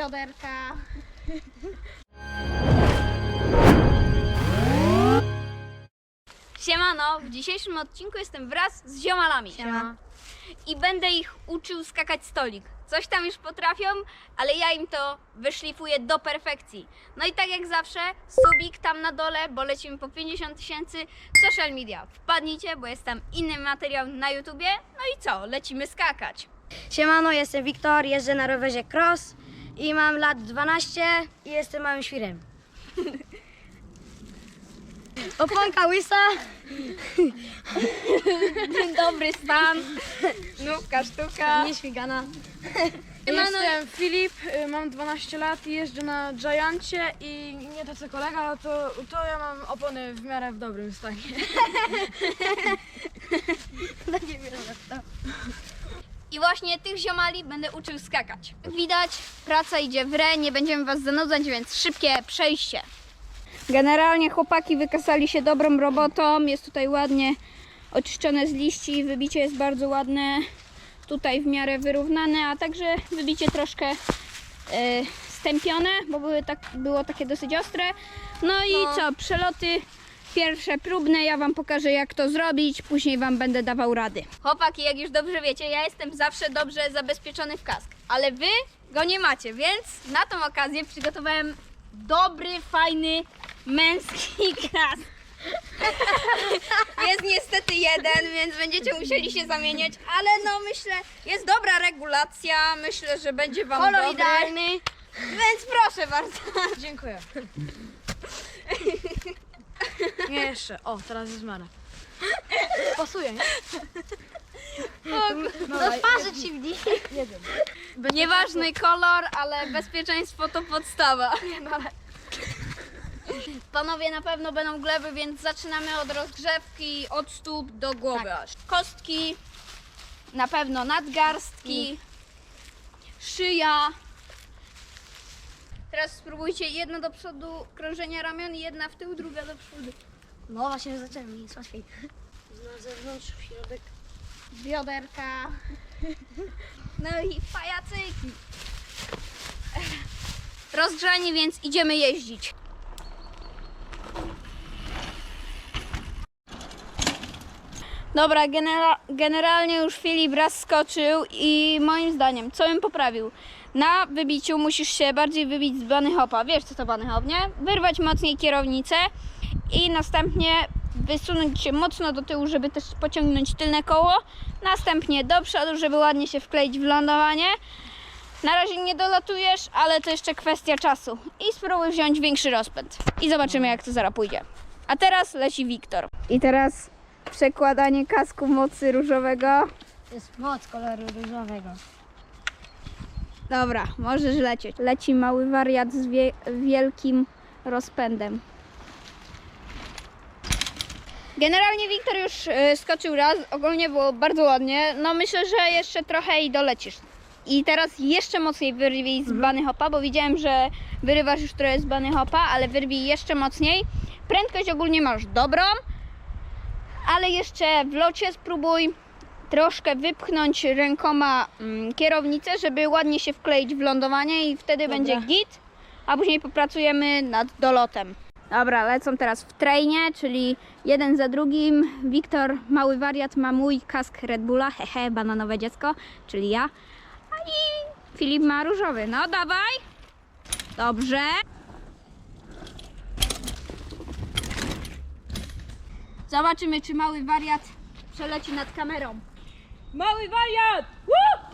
bioderka. Siemano, w dzisiejszym odcinku jestem wraz z ziomalami. Siema. I będę ich uczył skakać stolik. Coś tam już potrafią, ale ja im to wyszlifuję do perfekcji. No i tak jak zawsze, subik tam na dole, bo lecimy po 50 tysięcy social media. Wpadnijcie, bo jest tam inny materiał na YouTubie. No i co, lecimy skakać. Siemano, jestem Wiktor, jeżdżę na rowerze cross i mam lat 12 i jestem małym świrem. Oponka łysa, Dobry stan, nówka sztuka. nieśmigana. Jestem Filip, y, mam 12 lat i jeżdżę na Giancie i nie to co kolega, to, to ja mam opony w miarę w dobrym stanie. I właśnie tych ziomali będę uczył skakać. Jak widać, praca idzie w re, nie będziemy was zanudzać, więc szybkie przejście. Generalnie chłopaki wykazali się dobrą robotą. Jest tutaj ładnie oczyszczone z liści, wybicie jest bardzo ładne. Tutaj w miarę wyrównane, a także wybicie troszkę e, stępione, bo były tak, było takie dosyć ostre. No i co, przeloty pierwsze próbne, ja wam pokażę jak to zrobić, później wam będę dawał rady. Chłopaki, jak już dobrze wiecie, ja jestem zawsze dobrze zabezpieczony w kask, ale wy go nie macie, więc na tą okazję przygotowałem dobry, fajny, męski kask. Jest niestety jeden, więc będziecie musieli się zamieniać, ale no myślę, jest dobra regulacja, myślę, że będzie wam Kolor dobry. idealny. Więc proszę bardzo. Dziękuję. Nie jeszcze, o teraz jest Mara. Pasuje, nie? Do twarzy ci wdzi. Nieważny kolor, ale bezpieczeństwo to podstawa. Panowie na pewno będą gleby, więc zaczynamy od rozgrzewki od stóp do głowy. aż. Kostki, na pewno nadgarstki, szyja. Teraz spróbujcie jedna do przodu krążenia ramion jedna w tył, druga do przodu. No właśnie zacząłem, jest łatwiej. Na zewnątrz, w środek. Bioderka. No i pajacyki. Rozgrzani, więc idziemy jeździć. Dobra, genera- generalnie już Filip raz skoczył i moim zdaniem, co bym poprawił? Na wybiciu musisz się bardziej wybić z bunny hopa. Wiesz co to bunny hop, nie? Wyrwać mocniej kierownicę i następnie wysunąć się mocno do tyłu, żeby też pociągnąć tylne koło. Następnie do przodu, żeby ładnie się wkleić w lądowanie. Na razie nie dolatujesz, ale to jeszcze kwestia czasu. I spróbuj wziąć większy rozpęd. I zobaczymy, jak to zaraz pójdzie. A teraz leci Wiktor. I teraz przekładanie kasku mocy różowego. To jest moc koloru różowego. Dobra, możesz lecieć. Leci mały wariat z wie- wielkim rozpędem. Generalnie Wiktor już y, skoczył raz, ogólnie było bardzo ładnie. No myślę, że jeszcze trochę i dolecisz. I teraz jeszcze mocniej wyrwij z bany hopa, bo widziałem, że wyrywasz już trochę z bany hopa, ale wyrwij jeszcze mocniej. Prędkość ogólnie masz dobrą, ale jeszcze w locie spróbuj troszkę wypchnąć rękoma mm, kierownicę, żeby ładnie się wkleić w lądowanie i wtedy będzie git, a później popracujemy nad dolotem. Dobra, lecą teraz w trainie, czyli jeden za drugim. Wiktor, mały wariat, ma mój kask Red Bulla, hehe, bananowe dziecko, czyli ja. A i Filip ma różowy. No dawaj. Dobrze. Zobaczymy, czy mały wariat przeleci nad kamerą. Mały wariat! Woo!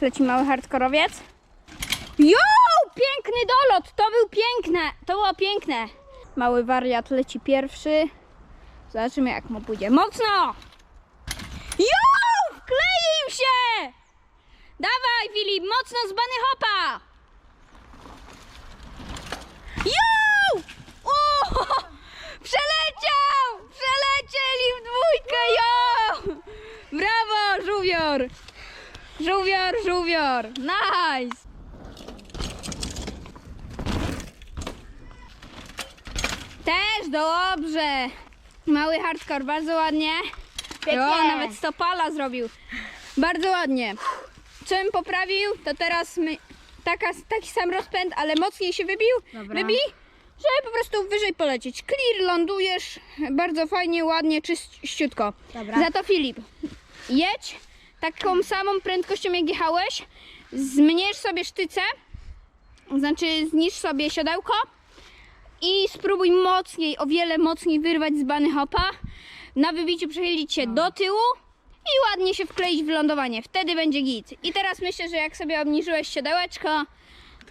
Leci mały hardkorowiec. Jo! Piękny dolot! To był piękne! To było piękne! Mały wariat leci pierwszy. Zobaczymy jak mu pójdzie. Mocno! Jo! Wkleił się! Dawaj Filip, mocno z bany hopa! Jo! O! Przeleciał! Przelecieli w dwójkę, jo! Brawo, żółwior! Żółwior, żółwior! Nice! Też dobrze! Mały hardcore, bardzo ładnie. O, nawet stopala zrobił. Bardzo ładnie. Co bym poprawił, to teraz my, taka, taki sam rozpęd, ale mocniej się wybił. Dobra. Wybij, żeby po prostu wyżej polecieć. Clear, lądujesz bardzo fajnie, ładnie, czyściutko. Dobra. Za to Filip, jedź taką samą prędkością jak jechałeś, zmniejsz sobie sztycę, znaczy zniszcz sobie siodełko i spróbuj mocniej, o wiele mocniej wyrwać z bany hopa. Na wybiciu przechylić się do tyłu i ładnie się wkleić w lądowanie. Wtedy będzie git. I teraz myślę, że jak sobie obniżyłeś siodełeczko,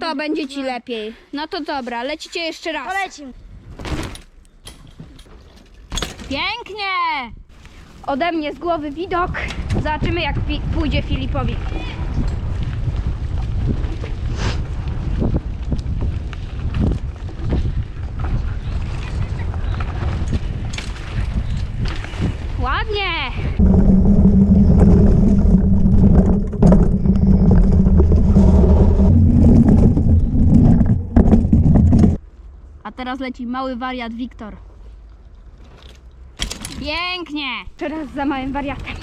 to będzie ci lepiej. No to dobra, lecicie jeszcze raz. Polecim. Pięknie! Ode mnie z głowy widok. Zobaczymy jak pi- pójdzie Filipowi. Ładnie! A teraz leci mały wariat Wiktor. Pięknie! Teraz za małym wariatem.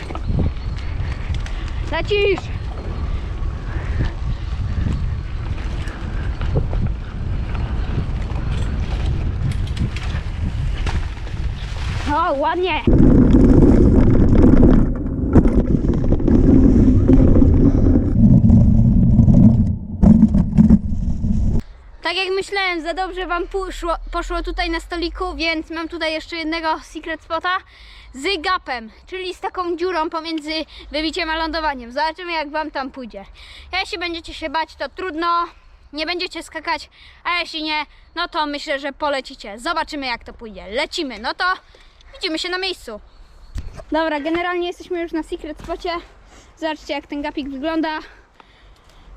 Lecisz! O, ładnie! Tak jak myślałem, za dobrze Wam poszło, poszło tutaj na stoliku, więc mam tutaj jeszcze jednego secret spota z gapem, czyli z taką dziurą pomiędzy wybiciem a lądowaniem. Zobaczymy jak Wam tam pójdzie. Jeśli będziecie się bać, to trudno, nie będziecie skakać, a jeśli nie, no to myślę, że polecicie. Zobaczymy jak to pójdzie. Lecimy, no to widzimy się na miejscu. Dobra, generalnie jesteśmy już na secret spocie. Zobaczcie jak ten gapik wygląda.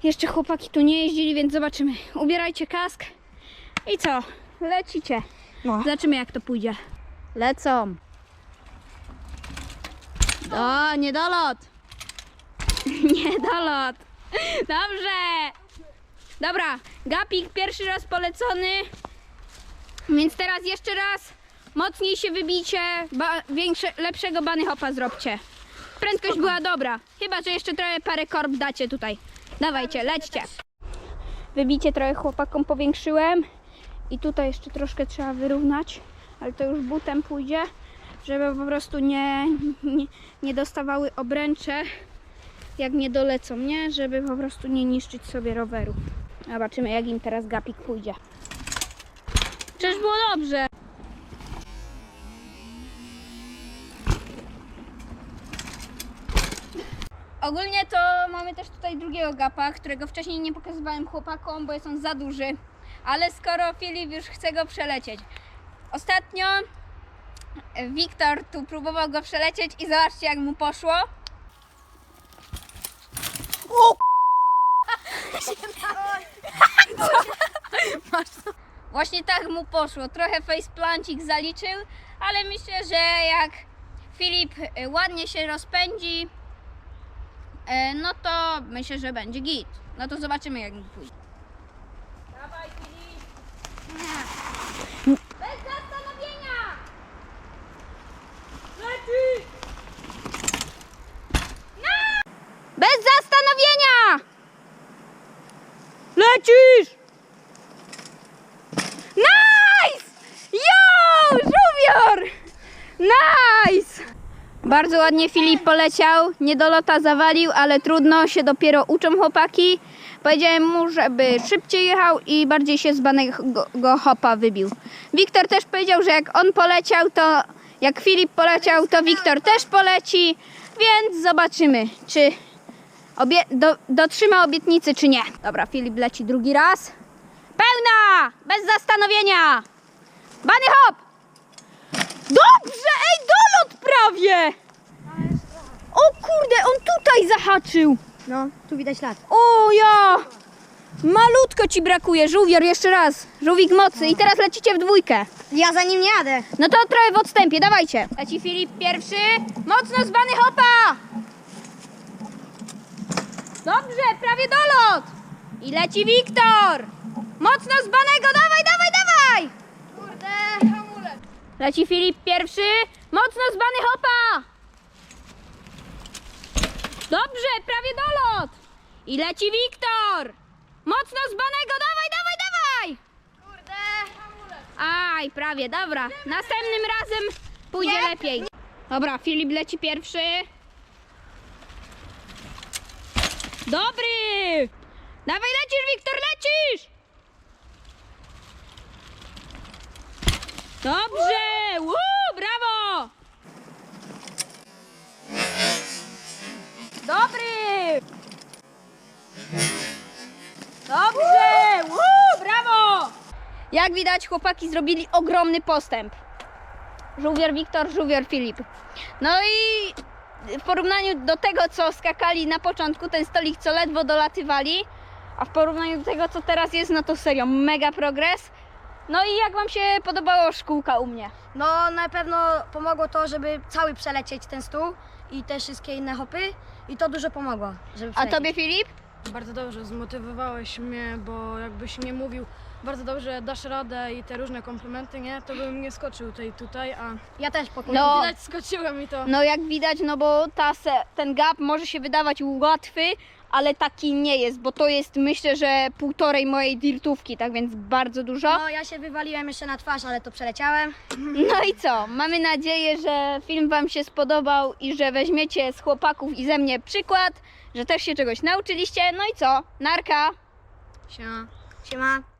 Jeszcze chłopaki tu nie jeździli, więc zobaczymy. Ubierajcie kask i co? Lecicie. No. Zobaczymy jak to pójdzie. Lecą. O, niedolot. niedolot. Dobrze. Dobra, gapik pierwszy raz polecony. Więc teraz jeszcze raz mocniej się wybicie, ba, większe, lepszego bany hopa zróbcie. Prędkość była dobra, chyba że jeszcze trochę parę korb dacie tutaj. Dawajcie, lećcie. Wybicie trochę chłopakom powiększyłem i tutaj jeszcze troszkę trzeba wyrównać, ale to już butem pójdzie, żeby po prostu nie, nie, nie dostawały obręcze jak nie dolecą, nie? Żeby po prostu nie niszczyć sobie roweru. Zobaczymy jak im teraz gapik pójdzie. Czyż było dobrze? Ogólnie to mamy też tutaj drugiego gapa, którego wcześniej nie pokazywałem chłopakom, bo jest on za duży. Ale skoro Filip już chce go przelecieć. Ostatnio Wiktor tu próbował go przelecieć i zobaczcie jak mu poszło. O! Właśnie tak mu poszło. Trochę faceplancik zaliczył, ale myślę, że jak Filip ładnie się rozpędzi, E, no to myślę, że będzie git. No to zobaczymy jak mi pójdzie. Dawaj Filip! Bez zastanowienia! Leci! Bez zastanowienia! Lecisz! Nice! Yo! Żółwior! Nice! Bardzo ładnie Filip poleciał, nie do lota zawalił, ale trudno, się dopiero uczą chłopaki. Powiedziałem mu, żeby szybciej jechał i bardziej się z banego go hopa wybił. Wiktor też powiedział, że jak on poleciał, to jak Filip poleciał, to Wiktor też poleci, więc zobaczymy, czy obie- do- dotrzyma obietnicy, czy nie. Dobra, Filip leci drugi raz. Pełna! Bez zastanowienia! Bany hop! Dobrze! Ej, dolot prawie! O kurde, on tutaj zahaczył! No, tu widać lat. O ja! Malutko ci brakuje, żółwior, jeszcze raz. Żółwik mocy i teraz lecicie w dwójkę. Ja za nim nie jadę. No to trochę w odstępie, dawajcie. Leci Filip pierwszy. Mocno zbany hopa! Dobrze, prawie dolot! I leci Wiktor! Mocno zbanego, dawaj, dawaj, dawaj! Kurde. Leci Filip pierwszy. Mocno zbany hopa! Dobrze, prawie dolot. I leci Wiktor. Mocno z banego, dawaj, dawaj, dawaj. Aj, prawie, dobra. Następnym razem pójdzie lepiej. Dobra, Filip leci pierwszy. Dobry! Dawaj, lecisz, Wiktor, lecisz! Dobrze! Woo, brawo! Dobry! Dobrze! Woo, brawo! Jak widać, chłopaki zrobili ogromny postęp. Żółwier Wiktor, żółwier Filip. No i w porównaniu do tego, co skakali na początku, ten stolik co ledwo dolatywali, a w porównaniu do tego, co teraz jest, no to serio, mega progres. No i jak Wam się podobała szkółka u mnie? No na pewno pomogło to, żeby cały przelecieć ten stół i te wszystkie inne hopy i to dużo pomogło, żeby A. Tobie Filip? Bardzo dobrze, zmotywowałeś mnie, bo jakbyś nie mówił bardzo dobrze, dasz radę i te różne komplementy, nie? To bym nie skoczył tutaj, tutaj, a Ja też pokój. No. widać skoczyłem i to... No jak widać, no bo ta se, ten gap może się wydawać łatwy, ale taki nie jest, bo to jest myślę, że półtorej mojej dirtówki, tak więc bardzo dużo. No ja się wywaliłem jeszcze na twarz, ale to przeleciałem. No i co? Mamy nadzieję, że film Wam się spodobał i że weźmiecie z chłopaków i ze mnie przykład, że też się czegoś nauczyliście. No i co? Narka! Siema. Siema.